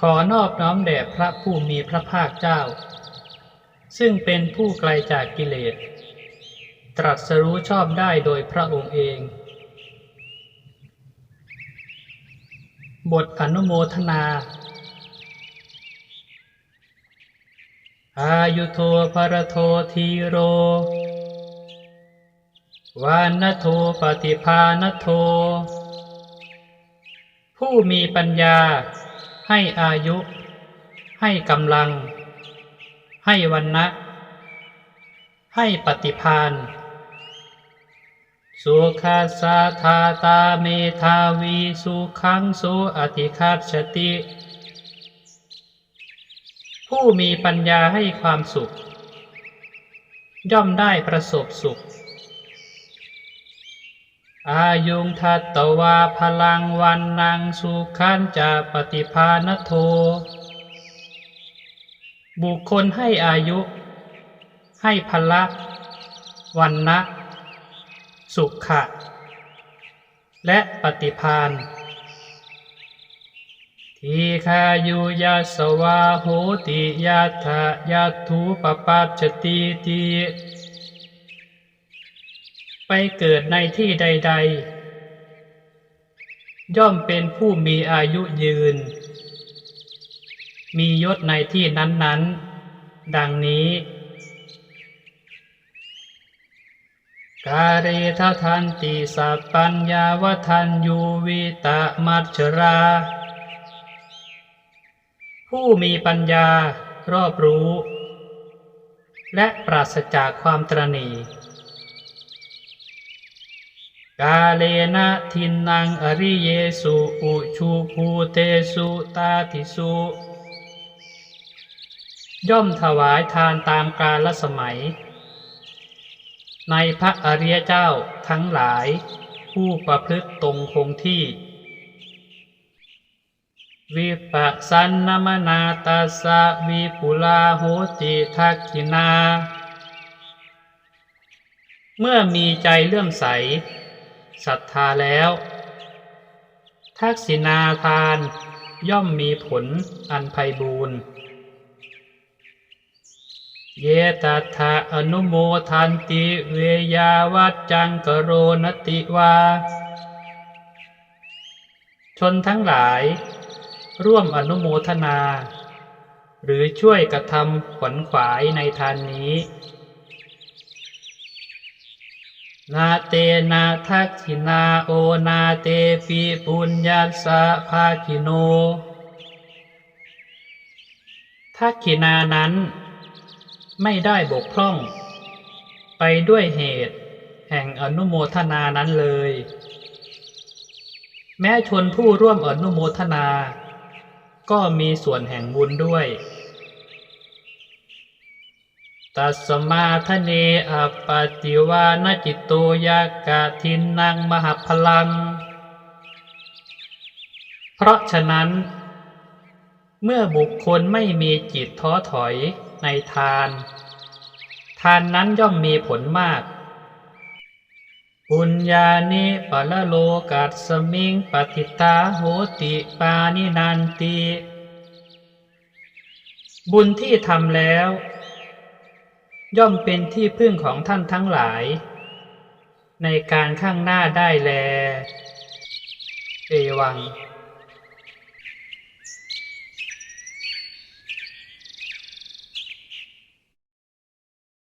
ขอนอบน้อมแด่พระผู้มีพระภาคเจ้า ซึ่งเป็นผู้ไกลจากกิเลส ตรัสรู้ชอบได้โดยพระองค์เอง บทอนุโมทนา อายุโทภรโททีโร วานโทปฏิภาณโท ผู้มีปัญญา ให้อายุ ให้กำลัง ให้วันนะ ให้ปฏิพานสุขาสาธาตาเมธาวีสุขังสุอธิคาชติ ผู้มีปัญญาให้ความสุข ย่อมได้ประสบสุข อายุงทัตตวาพลังวันนางสุขันจะปฏิภาณโท บุคคลให้อายุ ให้พละวันนะสุขะ และปฏิพานทีคายุยาสวาโหติยาทะยาทูปปัจจติติ เกิดในที่ใด ๆ ย่อมเป็นผู้มีอายุยืน มียศในที่นั้น ๆ ดังนี้กาเรทะทันติสัพปัญญาวทันยูวิตะมัจฉรา ผู้มีปัญญารอบรู้ และปราศจากความตรณี กาเลนะทินนางอริเยสุอุชูภูเตสุตาติสุย่อมถวายทานตามกาลสมัย ในพระอริยเจ้าทั้งหลาย ผู้ประพฤติตรงคงที่ วิปัสสันนมนาตัสสะวิปุลาโหติทักขินา เมื่อมีใจเลื่อมใส ศรัทธาแล้ว ทักษินาทานย่อมมีผลอันไพบูรณ์เยตัทธะอนุโมทันติเวยาวัจจังกโรนติวา ชนทั้งหลาย ร่วมอนุโมทนา หรือช่วยกระทำขวัญขวายในทานนี้ นาเตนาทักขินาโอนาเตปิปุญญาสะภาคิโนทักขินานั้น ไม่ได้บกพร่อง ไปด้วยเหตุ แห่งอนุโมทนานั้นเลย แม้ชนผู้ร่วมอนุโมทนา ก็มีส่วนแห่งบุญด้วย ตัสมาทะเนอปปติวานจิตโตยากะทินนางมหาพลัง เพราะฉะนั้น เมื่อบุคคลไม่มีจิตท้อถอยในทาน ทานนั้นย่อมมีผลมาก ปุญญานิปะละโลกัสสมิงปฏิตาโหติปานินันติ บุญที่ทำแล้ว ย่อมเป็นที่พึ่งของท่านทั้งหลาย ในการข้างหน้าได้แล เอวัง